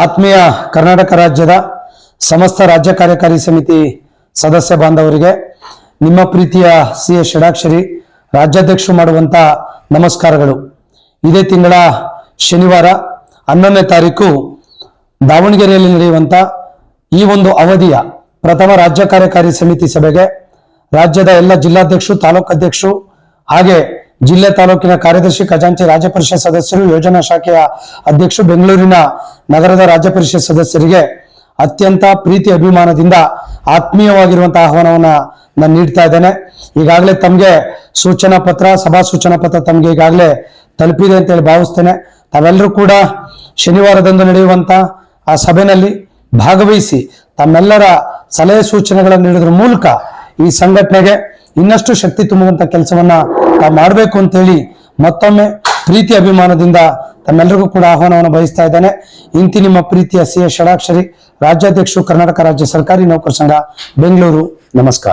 ಆತ್ಮೀಯ ಕರ್ನಾಟಕ ರಾಜ್ಯದ ಸಮಸ್ತ ರಾಜ್ಯ ಕಾರ್ಯಕಾರಿ ಸಮಿತಿ ಸದಸ್ಯ ಬಾಂಧವರಿಗೆ, ನಿಮ್ಮ ಪ್ರೀತಿಯ ಸಿ ಎಸ್ ಷಡಾಕ್ಷರಿ ರಾಜ್ಯಾಧ್ಯಕ್ಷರು ಮಾಡುವಂತ ನಮಸ್ಕಾರಗಳು. ಇದೇ ತಿಂಗಳ ಶನಿವಾರ ಹನ್ನೊಂದನೇ ತಾರೀಕು ದಾವಣಗೆರೆಯಲ್ಲಿ ನಡೆಯುವಂತ ಈ ಒಂದು ಅವಧಿಯ ಪ್ರಥಮ ರಾಜ್ಯ ಕಾರ್ಯಕಾರಿ ಸಮಿತಿ ಸಭೆಗೆ ರಾಜ್ಯದ ಎಲ್ಲ ಜಿಲ್ಲಾಧ್ಯಕ್ಷರು, ತಾಲೂಕು ಅಧ್ಯಕ್ಷರು ಹಾಗೆ ಜಿಲ್ಲೆ ತಾಲೂಕಿನ ಕಾರ್ಯದರ್ಶಿ ಖಜಾಂಚಿ ರಾಜ್ಯ ಪರಿಷತ್ ಸದಸ್ಯರು, ಯೋಜನಾ ಶಾಖೆಯ ಅಧ್ಯಕ್ಷರು ಬೆಂಗಳೂರಿನ ನಗರದ ರಾಜ್ಯ ಪರಿಷತ್ ಸದಸ್ಯರಿಗೆ ಅತ್ಯಂತ ಪ್ರೀತಿ ಅಭಿಮಾನದಿಂದ ಆತ್ಮೀಯವಾಗಿರುವಂತಹ ಆಹ್ವಾನವನ್ನ ನಾನು ನೀಡ್ತಾ ಇದ್ದೇನೆ. ಈಗಾಗಲೇ ತಮಗೆ ಸೂಚನಾ ಪತ್ರ, ಸಭಾ ಸೂಚನಾ ಪತ್ರ ತಮಗೆ ಈಗಾಗಲೇ ತಲುಪಿದೆ ಅಂತ ಹೇಳಿ ಭಾವಿಸ್ತೇನೆ. ತಾವೆಲ್ಲರೂ ಕೂಡ ಶನಿವಾರದಂದು ನಡೆಯುವಂತ ಆ ಸಭೆಯಲ್ಲಿ ಭಾಗವಹಿಸಿ ತಮ್ಮೆಲ್ಲರ ಸಲಹೆ ಸೂಚನೆಗಳನ್ನು ನೀಡಿದ್ರ ಮೂಲಕ ಈ ಸಂಘಟನೆಗೆ ಇನ್ನಷ್ಟು ಶಕ್ತಿ ತುಂಬುವಂತ ಕೆಲಸವನ್ನ ತಾವು ಮಾಡಬೇಕು ಅಂತೇಳಿ ಮತ್ತೊಮ್ಮೆ ಪ್ರೀತಿ ಅಭಿಮಾನದಿಂದ ತಮ್ಮೆಲ್ಲರಿಗೂ ಕೂಡ ಆಹ್ವಾನವನ್ನು ಬಯಸ್ತಾ ಇದ್ದಾನೆ. ಇಂತಿ ನಿಮ್ಮ ಪ್ರೀತಿಯ ಸಿ ಎ ಷಡಾಕ್ಷರಿ ರಾಜ್ಯಾಧ್ಯಕ್ಷರು ಕರ್ನಾಟಕ ರಾಜ್ಯ ಸರ್ಕಾರಿ ನೌಕರ ಸಂಘ, ಬೆಂಗಳೂರು. ನಮಸ್ಕಾರ.